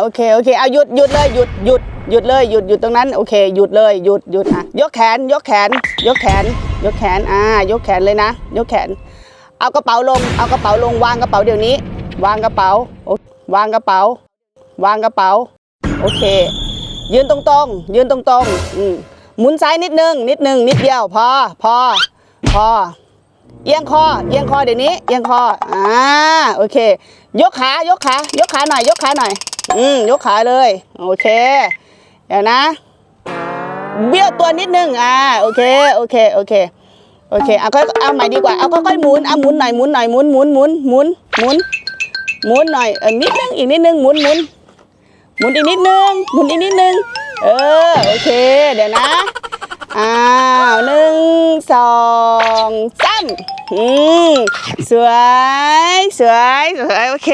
โอเคโอเคเอาหยุดหยุดเลยหยุดหยุดหยุดเลยหยุดหยุดตรงนั้นโอเคหยุดเลยหยุดหยุดอะยกแขนยกแขน ยกแขน ยกแขนอ่ายกแขนเลยนะ ยกแขน เอากระเป๋าลง เอากระเป๋าลงวางกระเป๋าเดี๋ยวนี้ วางกระเป๋าโอวางกระเป๋า วางกระเป๋าโอเค ยืนตรงๆยืนตรงๆอืมหมุนซ้ายนิดนึงนิดนึงนิดเดียวพอพอพอเอียงคอเอียงคอเดี๋ยวนี้เอียงคออ่าโอเค ยกขายกขายกขาหน่อย ยกขาหน่อย อืมยกขาเลย โอเค เดี๋ยวนะ เบี้ยวตัวนิดนึงอ่าโอเคโอเคโอเคโอเคเอาค่อยเอาใหม่ดีกว่าเอาค่อยๆหมุนเอาหมุนหน่อยหมุนหน่อยหมุนหมุนหมุนหมุนหมุนหมุนหน่อยเออนิดนึงอีกนิดนึงหมุนหมุนหมุนอีกนิดนึงหมุนอีกนิดนึงเออโอเค เดี๋ยวนะอ้าวหนึ่งสองสามอืมสวยสวยสวยโอเค